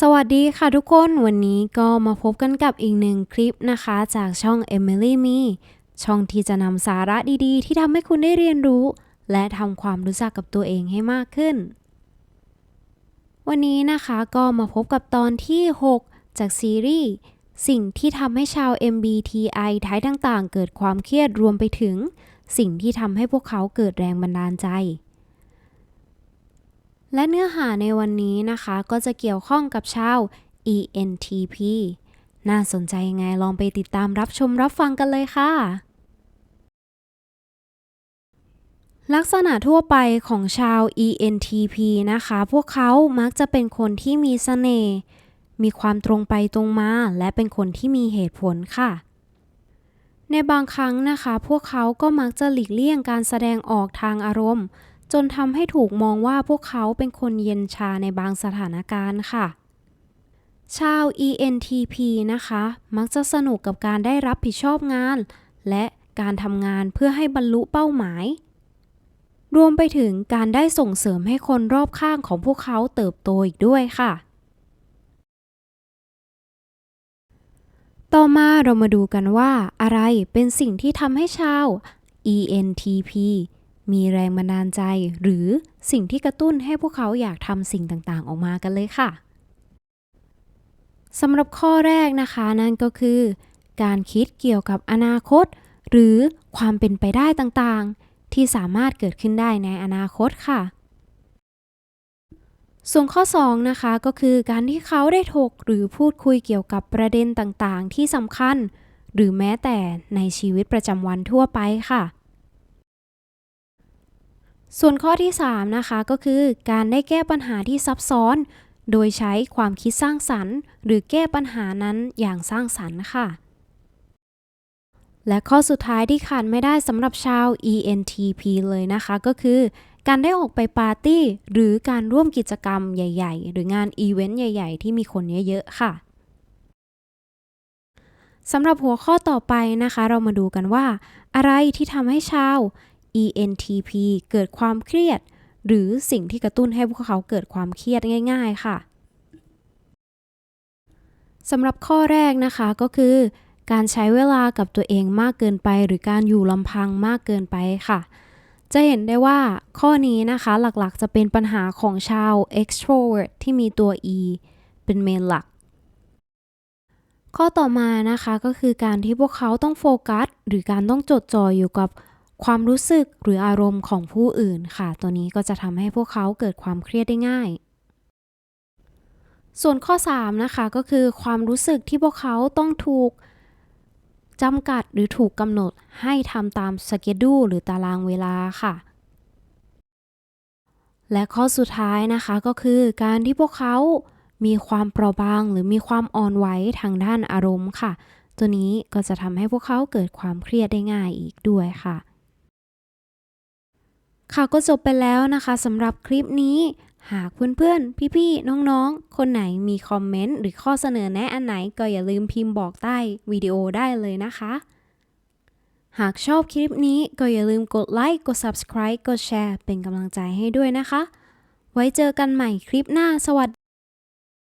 สวัสดีค่ะทุกคนวันนี้ก็มาพบกันกับอีกหนึ่งคลิปนะคะ จากช่อง Emily Me ช่องที่จะนำสาระดีๆ ที่ทำให้คุณได้เรียนรู้ และทำความรู้จักกับตัวเองให้มากขึ้น วันนี้นะคะก็มาพบกับตอนที่ 6 จากซีรีส์สิ่งที่ทำให้ชาว MBTI ท้ายต่างๆ เกิดความเครียดรวมไปถึง สิ่งที่ทำให้พวกเขาเกิดแรงบันดาลใจ และเนื้อหาในวันนี้นะคะก็จะเกี่ยวข้องกับชาว ENTP น่าสนใจยังไงลองไปติดตามรับชมรับฟังกันเลยค่ะ ลักษณะทั่วไปของชาว ENTP นะคะ พวกเขามักจะเป็นคนที่มีเสน่ห์ มีความตรงไปตรงมา และเป็นคนที่มีเหตุผลค่ะ ในบางครั้งนะคะ พวกเขาก็มักจะหลีกเลี่ยงการแสดงออกทางอารมณ์ จนทำให้ถูกมองว่าพวกเขาเป็นคนเย็นชาในบางสถานการณ์ค่ะ ชาว ENTP นะคะ มักจะสนุกกับการได้รับผิดชอบงาน และการทำงานเพื่อให้บรรลุเป้าหมาย รวมไปถึงการได้ส่งเสริมให้คนรอบข้างของพวกเขาเติบโตอีกด้วยค่ะต่อมาเรามาดูกันว่าอะไรเป็นสิ่งที่ทำให้ชาว ENTP มีแรงบันดาลใจ หรือสิ่งที่กระตุ้นให้พวกเขาอยากทำสิ่งต่างๆ ออกมากันเลยค่ะสำหรับข้อแรกนะคะนั่นก็คือ การคิดเกี่ยวกับอนาคต หรือความเป็นไปได้ต่างๆ ที่สามารถเกิดขึ้นได้ในอนาคตค่ะ ส่วนข้อ 2 นะคะก็คือการที่เขาได้ถกหรือพูดคุยเกี่ยวกับประเด็นต่างๆ ที่สำคัญ หรือแม้แต่ในชีวิตประจำวันทั่วไปค่ะ ส่วนข้อที่ 3 นะคะก็คือการได้แก้ปัญหาที่ซับซ้อน โดยใช้ความคิดสร้างสรรค์ หรือแก้ปัญหานั้นอย่างสร้างสรรค์ค่ะ และข้อสุดท้ายที่ขาดไม่ได้สำหรับชาว ENTP เลยนะคะก็คือ การได้ออกไปปาร์ตี้ หรือการร่วมกิจกรรมใหญ่ ๆ หรืองานอีเวนต์ใหญ่ ๆ ที่มีคนเยอะๆค่ะสำหรับหัวข้อต่อไปนะคะ เรามาดูกันว่า อะไรที่ทำให้ชาว ENTP เกิดความเครียด หรือสิ่งที่กระตุ้นให้พวกเขาเกิดความเครียดง่าย ๆ ค่ะสำหรับข้อแรกนะคะก็คือ การใช้เวลากับตัวเองมากเกินไป หรือการอยู่ลำพังมากเกินไปค่ะ จะเห็นได้ว่าข้อนี้นะคะหลักๆจะเป็นปัญหาของชาว extrovert ที่มีตัว e เป็นเมนหลัก ข้อต่อมานะคะก็คือการที่พวกเขาต้องโฟกัส หรือการต้องจดจ่ออยู่กับ ความรู้สึกหรืออารมณ์ของผู้อื่นค่ะ ตัวนี้ก็จะทำให้พวกเขาเกิดความเครียดได้ง่าย ส่วนข้อ 3 นะคะก็คือความรู้สึกที่พวกเขาต้องถูกจำกัดหรือถูกกำหนดให้ทำตามสเกดูหรือตารางเวลาค่ะ และข้อสุดท้ายนะคะก็คือการที่พวกเขามีความเปราะบางหรือมีความอ่อนไหวทางด้านอารมณ์ค่ะ ตัวนี้ก็จะทำให้พวกเขาเกิดความเครียดได้ง่ายอีกด้วยค่ะ ข่าวก็จบไปแล้วนะคะสำหรับคลิปนี้หากเพื่อนๆ พี่ๆ น้องๆ คนไหนมีคอมเมนต์หรือข้อเสนอแนะอันไหนก็อย่าลืมพิมพ์บอกใต้วิดีโอได้เลยนะคะ หากชอบคลิปนี้ก็อย่าลืมกดไลค์ กด subscribe กดแชร์เป็นกำลังใจให้ด้วยนะคะ ไว้เจอกันใหม่คลิปหน้า สวัส